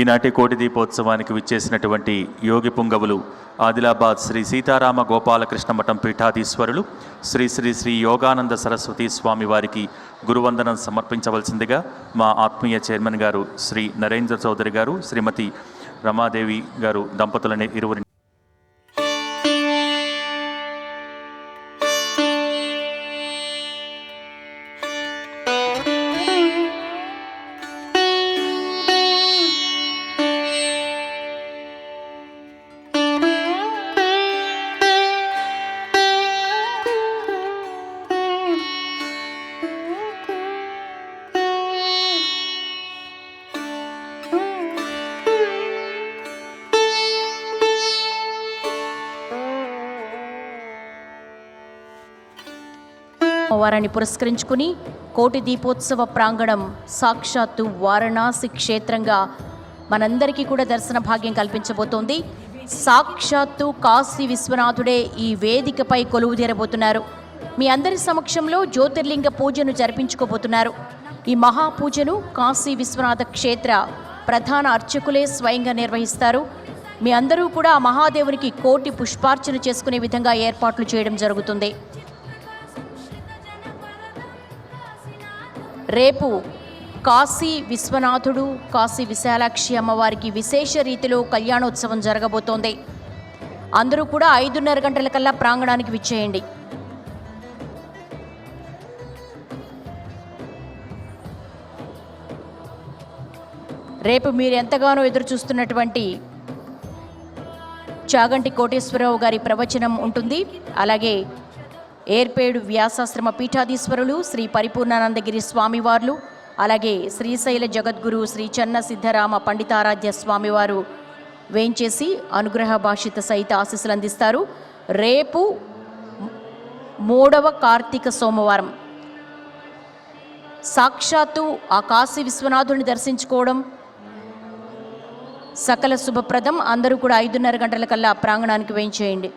ఈనాటి కోటి దీపోత్సవానికి విచ్చేసినటువంటి యోగి పుంగవులు ఆదిలాబాద్ శ్రీ సీతారామ గోపాలకృష్ణ మఠం పీఠాధీశ్వరులు శ్రీ శ్రీ శ్రీ యోగానంద సరస్వతి స్వామి వారికి గురువందనం సమర్పించవలసిందిగా మా ఆత్మీయ చైర్మన్ గారు శ్రీ నరేంద్ర చౌదరి గారు శ్రీమతి రమాదేవి గారు దంపతులని ఇరువురి వారాన్ని పురస్కరించుకుని కోటి దీపోత్సవ ప్రాంగణం సాక్షాత్తు వారణాసి క్షేత్రంగా మనందరికీ కూడా దర్శన భాగ్యం కల్పించబోతోంది. సాక్షాత్తు కాశీ విశ్వనాథుడే ఈ వేదికపై కొలువు తీరబోతున్నారు. మీ అందరి సమక్షంలో జ్యోతిర్లింగ పూజను జరిపించుకోబోతున్నారు. ఈ మహాపూజను కాశీ విశ్వనాథ క్షేత్ర ప్రధాన అర్చకులే స్వయంగా నిర్వహిస్తారు. మీ అందరూ కూడా మహాదేవునికి కోటి పుష్పార్చన చేసుకునే విధంగా ఏర్పాట్లు చేయడం జరుగుతుంది. రేపు కాశీ విశ్వనాథుడు కాశీ విశాలాక్షి అమ్మవారికి విశేష రీతిలో కళ్యాణోత్సవం జరగబోతోంది. అందరూ కూడా ఐదున్నర గంటల కల్లా ప్రాంగణానికి విచ్చేయండి. రేపు మీరు ఎంతగానో ఎదురు చూస్తున్నటువంటి చాగంటి కోటేశ్వరరావు గారి ప్రవచనం ఉంటుంది. అలాగే ఏర్పేడు వ్యాసాశ్రమ పీఠాధీశ్వరులు శ్రీ పరిపూర్ణానందగిరి స్వామివార్లు అలాగే శ్రీశైల జగద్గురు శ్రీ చెన్న సిద్ధరామ పండితారాధ్య స్వామివారు వేంచేసి అనుగ్రహ భాషిత సహిత ఆశీస్సులు అందిస్తారు. రేపు మూడవ కార్తీక సోమవారం. సాక్షాత్తు ఆ కాశీ విశ్వనాథుని దర్శించుకోవడం సకల శుభప్రదం. అందరూ కూడా ఐదున్నర గంటల కల్లా ప్రాంగణానికి వేయించేయండి